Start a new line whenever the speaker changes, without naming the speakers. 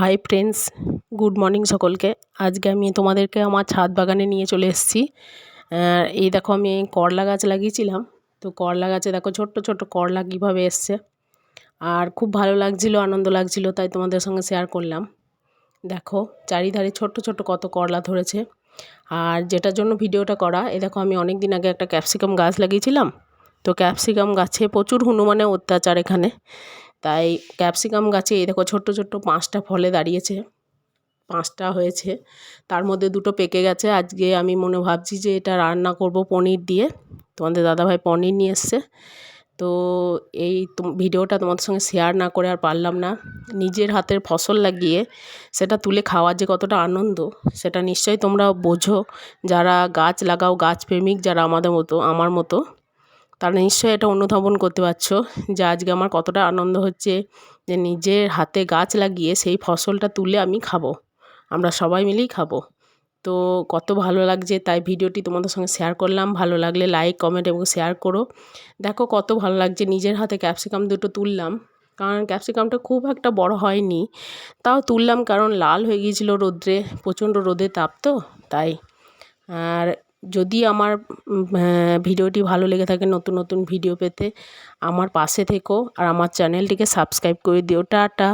Hi friends good morning সকলকে। আজকে আমি তোমাদেরকে আমার ছাদ বাগানে নিয়ে চলে এসেছি। এই দেখো আমি করলা গাছ লাগিয়েছিলাম। তো করলা গাছে দেখো ছোট্ট ছোট্ট করলা কীভাবে এসছে। আর খুব ভালো লাগছিল, আনন্দ লাগছিল, তাই তোমাদের সঙ্গে শেয়ার করলাম। দেখো, চারিধারে ছোট্ট ছোট্ট কত করলা ধরেছে। আর যেটার জন্য ভিডিওটা করা এ দেখো আমি অনেক দিন আগে একটা ক্যাপসিকাম গাছ লাগিয়েছিলাম। তো ক্যাপসিকাম গাছে প্রচুর হনুমানের অত্যাচার এখানে। তাই ক্যাপসিকাম গাছে, এই দেখো ছোট্ট ছোট্ট পাঁচটা ফলে দাঁড়িয়েছে, পাঁচটা হয়েছে। তার মধ্যে দুটো পেকে গেছে। আজকে আমি মনে ভাবছি যে এটা রান্না করব পনির দিয়ে। তোমাদের দাদাভাই পনির নিয়ে এসছে। তো এই ভিডিওটা তোমাদের সঙ্গে শেয়ার না করে আর পারলাম না। নিজের হাতের ফসল লাগিয়ে সেটা তুলে খাওয়ার যে কতটা আনন্দ, সেটা নিশ্চয়ই তোমরা বোঝো। যারা গাছ লাগাও, গাছ প্রেমিক যারা আমাদের মতো, আমার মতো তারা নিশ্চয়ই এটা অনুধাবন করতে পারছ যে আজকে আমার কতটা আনন্দ হচ্ছে যে নিজের হাতে গাছ লাগিয়ে সেই ফসলটা তুলে আমি খাব। আমরা সবাই মিলেই খাব। তো কত ভালো লাগছে তাই ভিডিওটি তোমাদের সঙ্গে শেয়ার করলাম। ভালো লাগলে লাইক কমেন্ট এবং শেয়ার করো। দেখো কত ভালো লাগছে নিজের হাতে ক্যাপসিকাম দুটো তুললাম। কারণ ক্যাপসিকামটা খুব একটা বড় হয়নি। তাও তুললাম কারণ লাল হয়ে গিয়েছিল রোদ্রে, প্রচণ্ড রোদে তাপ তো, তাই। আর যদি আমার ভিডিওটি ভালো লেগে থাকে নতুন নতুন ভিডিও পেতে, আমার পাশে থেকো আর আমার চ্যানেলটিকে সাবস্ক্রাইব করে দিও। টাটা।